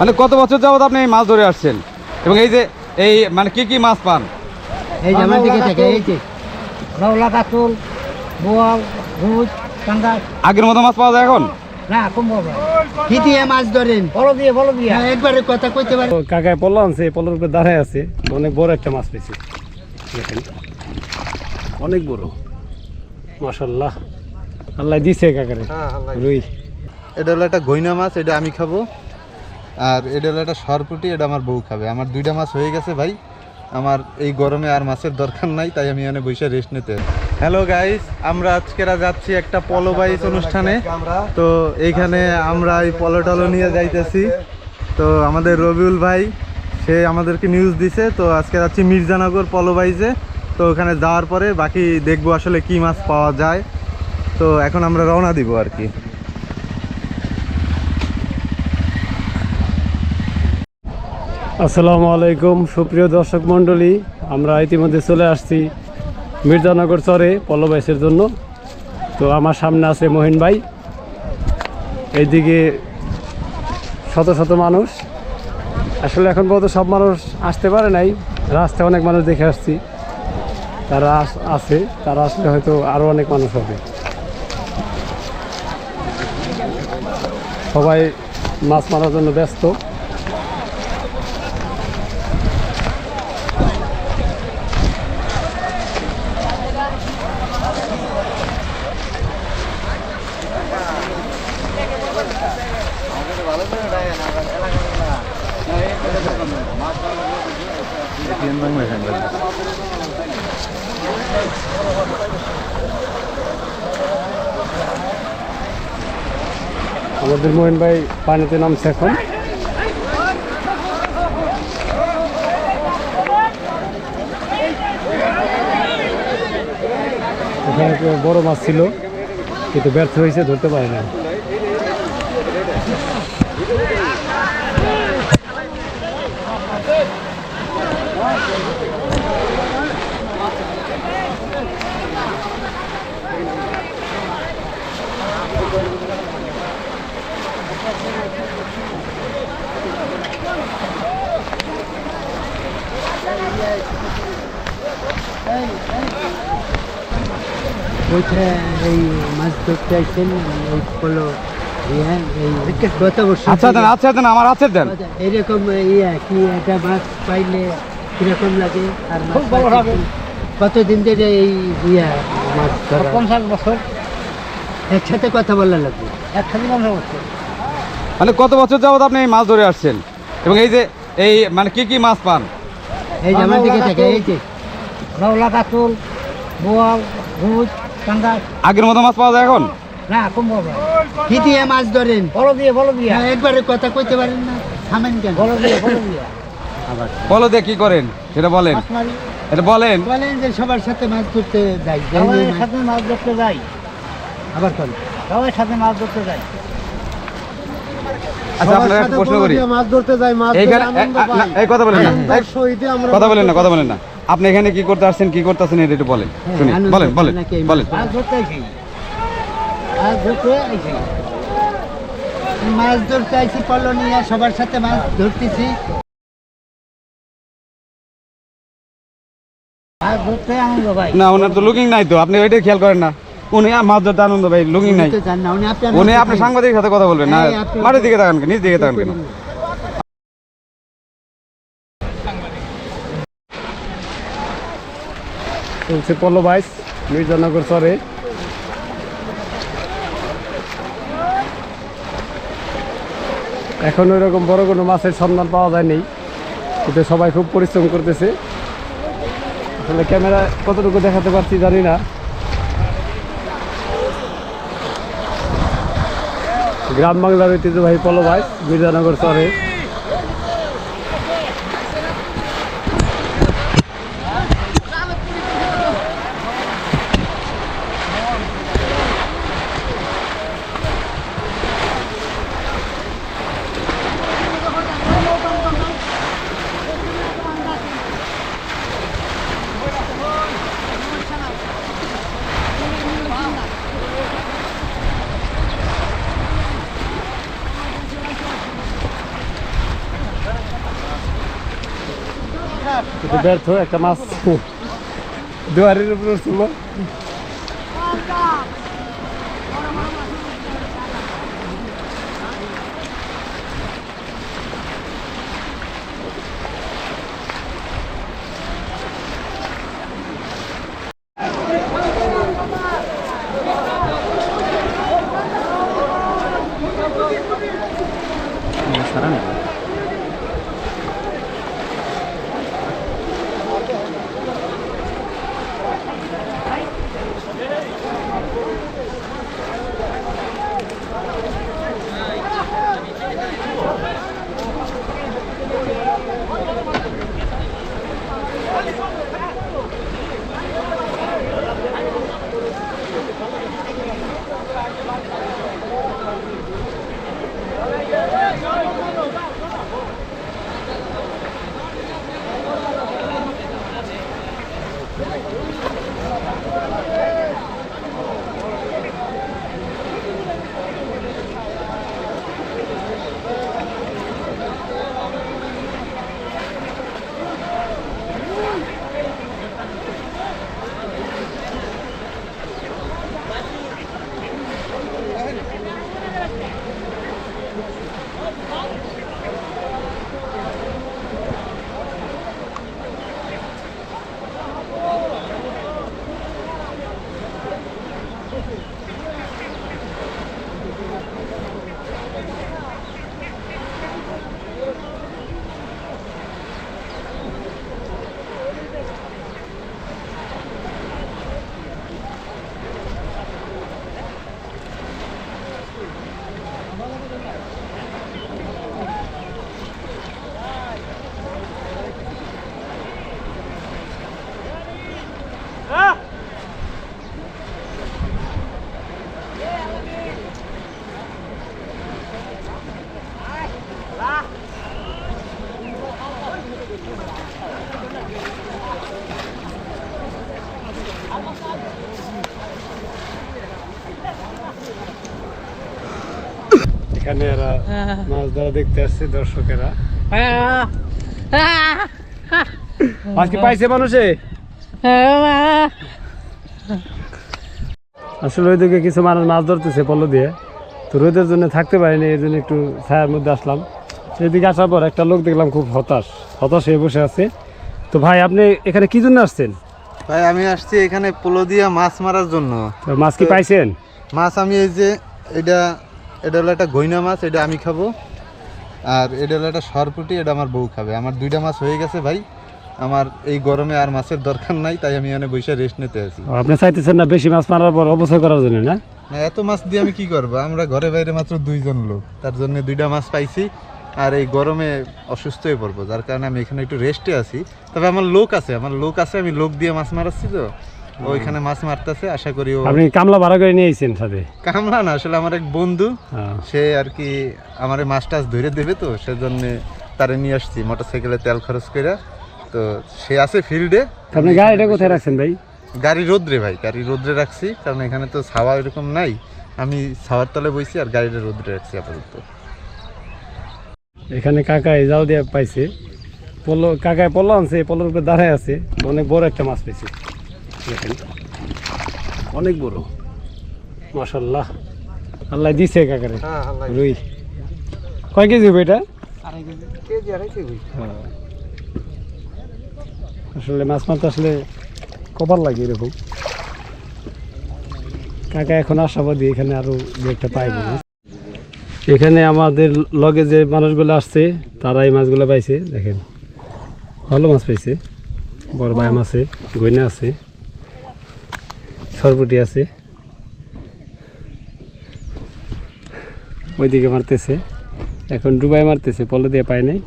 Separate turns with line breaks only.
মানে কত বছর যাবত আপনি এই মাছ ধরে আসছেন? এবং এই যে এই মানে কি কি মাছ পান?
এই যে আমার দিকে থাকে এই যে রওলা কাতল বোয়াল রুজ কাঙ্গাস
আগের মতো মাছ পাওয়া যায় এখন?
না কম বাবা কি দিয়ে মাছ ধরেন? বলো দিয়ে বলো দিয়ে। হ্যাঁ একবারে কথা কইতে পারে।
কাকায় পলো আনছে পলোর উপরে দাঁড়ায় আছে। অনেক বড় একটা মাছ পেয়েছে। দেখেন। অনেক বড়। মাশাল্লাহ আল্লাহ দিছে কাকারে। আল্লাহ রুই।
এটা হলো একটা গইনা মাছ এটা আমি খাব। আর এটা হলো একটা সরপুটি এটা আমার বউ খাবে। আমার দুইটা মাছ হয়ে গেছে ভাই। আমার এই গরমে আর মাছের দরকার নাই, তাই আমি এখানে বসে রেস্ট নিতে। হ্যালো গাইস আমরা আজকেরা যাচ্ছি একটা পলো বাইস অনুষ্ঠানে। তো এইখানে আমরা এই পলো টলো নিয়ে যাইতেছি। তো আমাদের রবিউল ভাই, সে আমাদেরকে নিউজ দিছে। তো আজকে যাচ্ছি মির্জানগর পলো বাইজে তো ওখানে যাওয়ার পরে বাকি দেখব আসলে কি মাছ পাওয়া যায়। তো এখন আমরা রওনা দিব আর কি।
আসসালামু আলাইকুম, সুপ্রিয় দর্শক মণ্ডলী। আমরা ইতিমধ্যে চলে আসছি মির্জানগর চরে পল্লবাইসের জন্য। তো আমার সামনে আছে মহিন ভাই। এইদিকে শত শত মানুষ। আসলে এখন পর্যন্ত সব মানুষ আসতে পারে নাই। রাস্তায় অনেক মানুষ দেখে আসছি। তারা আছে, তারা আসলে হয়তো আরও অনেক মানুষ হবে। সবাই মাছ মারার জন্য ব্যস্ত। আমাদের মোহন ভাই পানিতে নামছে এখন। এখানে বড় মাছ ছিল, কিন্তু ব্যর্থ হয়েছে, ধরতে পারে না
ওইটা এই মাছ ধরতে আসছেন এই বছর
আচ্ছা দেন আচ্ছা দেন আমার আছে দেন
এইরকম ইয়া কি একটা মাছ পাইলে কীরকম লাগে আর খুব ভালো লাগে। কতদিন ধরে এই ইয়া মাছ ধরা? পঞ্চাশ বছর। একসাথে কথা বলা লাগবে? একসাথে পঞ্চাশ বছর।
মানে কত বছর যাবত আপনি এই মাছ ধরে আসছেন? এবং এই যে এই মানে কি কি মাছ পান?
এই যে আমার দিকে থাকে এই যে। রওলা কাতল বোয়াল রুজ কাঙ্গাস
আগের মতো মাছ পাওয়া যায় এখন?
না কম বাবা কি দিয়ে মাছ ধরেন? বলো দিয়ে বলো দিয়ে। একবারে কথা কইতে পারেন না। থামেন কেন? বলো দিয়ে বলো দিয়ে।
বলো দিয়ে কি করেন সেটা বলেন। এটা বলেন।
বলেন যে সবার সাথে মাছ ধরতে যাই সবার সাথে মাছ ধরতে যাই। আবার কোন সবার সাথে মাছ ধরতে যাই।
আচ্ছা আপনার একটা প্রশ্ন করি।
মাছ ধরতে যাই মাছ
এইখানে এ- আ- না, এই কথা বলেন না। কথা বলেন না কথা বলেন না। আপনি এখানে কি করতে আসছেন কি করতে আসছেন এটা একটু বলেন। শুনি বলেন বলেন বলেন
মাছ ধরতে আইছি মাছ ধরতে আইছি মাছ ধরতে আইছি পল্ল নিয়ে সবার সাথে মাছ ধরতেছি।
না ওনার তো লুকিং নাই তো। আপনি ওইটাই খেয়াল করেন না। উনি মাছ ধরতে আনন্দ ভাই লুকিং নাই।
উনি আপনি
সাংবাদিকের সাথে কথা বলবেন না।
আপনি-
মাটির দিকে তাকান নিজ দিকে তাকান কেন?
চলছে পল্লবাইস মির্জানগর চরে এখন ওই রকম বড় কোনো মাছের সন্ধান পাওয়া যায়নি। কিন্তু সবাই খুব পরিশ্রম করতেছে। আসলে ক্যামেরা কতটুকু দেখাতে পারছি জানি না। গ্রাম বাংলার ঐতিহ্যবাহী ভাই মির্জানগর চরে ব্যর্থ একটা মাছ দুয়ারের উপর ছিল এখানে এরা মাছ ধরা দেখতে আসছে দর্শকেরা। মাছ কি পাইছে মানুষে? আসলে ওইদিকে কিছু মানুষ মাছ ধরতেছে পলো দিয়ে। তো রোদের জন্য থাকতে পারিনি এই জন্য একটু ছায়ার মধ্যে আসলাম। এদিকে আসার পর একটা লোক দেখলাম খুব হতাশ হতাশ হয়ে বসে আছে। তো ভাই আপনি এখানে কি জন্য আসছেন?
ভাই আমি আসছি এখানে পোলো দিয়ে মাছ মারার জন্য।
তো মাছ কি পাইছেন?
মাছ আমি এই যে এটা এটা হলো একটা গইনা মাছ এটা আমি খাব। আর এটা হলো একটা সরপুটি এটা আমার বউ খাবে। আমার দুইটা মাছ হয়ে গেছে ভাই। আমার এই গরমে আর মাছের দরকার নাই তাই আমি এখানে বসে রেস্ট নিতে আছি।
আপনি চাইতেছেন না বেশি মাছ মারার পর অবসর করার জন্য না?
না এত মাছ দিয়ে আমি কি করব? আমরা ঘরে বাইরে মাত্র দুইজন লোক। তার জন্য দুইটা মাছ পাইছি। আর এই গরমে অসুস্থ হয়ে পড়ব। যার কারণে আমি এখানে একটু রেস্টে আছি। তবে আমার লোক আছে আমার লোক আছে আমি লোক দিয়ে মাছ মারাচ্ছি তো। ওইখানে মাছ মারতেছে আশা করি
আপনি কামলা ভাড়া করে নিয়ে এসেছেন সাথে?
কামলা না আসলে আমার এক বন্ধু
হ্যাঁ।
সে আর কি আমার মাছ টাছ ধরে দেবে তো সেজন্য তারে নিয়ে আসছি মোটর সাইকেলে তেল খরচ করে তো সে আছে ফিল্ডে
আপনি গাড়িটা কোথায় রাখছেন ভাই?
গাড়ি রোদ্রে ভাই গাড়ি রোদ্রে রাখছি কারণ এখানে তো ছাওয়া এরকম নাই। আমি ছাওয়ার তলে বইছি আর গাড়িটা রোদ্রে রাখছি আপাতত।
এখানে কাকায় জাল দিয়ে পাইছে। পলো কাকায় পলো আনছে পলোর উপরে দাঁড়ায় আছে। অনেক বড় একটা মাছ পেয়েছে দেখেন। অনেক বড়। মাসাল্লাহ আল্লাহ দিছে কাকারে। রুই। কয় কেজি হবে এটা? হ্যাঁ। আসলে মাছ মারতে আসলে কবার লাগে এরকম। কাকা এখন আশাবাদী এখানে আরও দু একটা পাইব। না এখানে আমাদের লগে যে মানুষগুলো আসছে তারা এই মাছগুলো পাইছে দেখেন। ভালো মাছ পাইছে। বড় বায়াম আছে গইনা আছে। সরপুটি আছে। ওইদিকে মারতেছে। এখন ডুবাই মারতেছে পলো দিয়ে পায় নাই।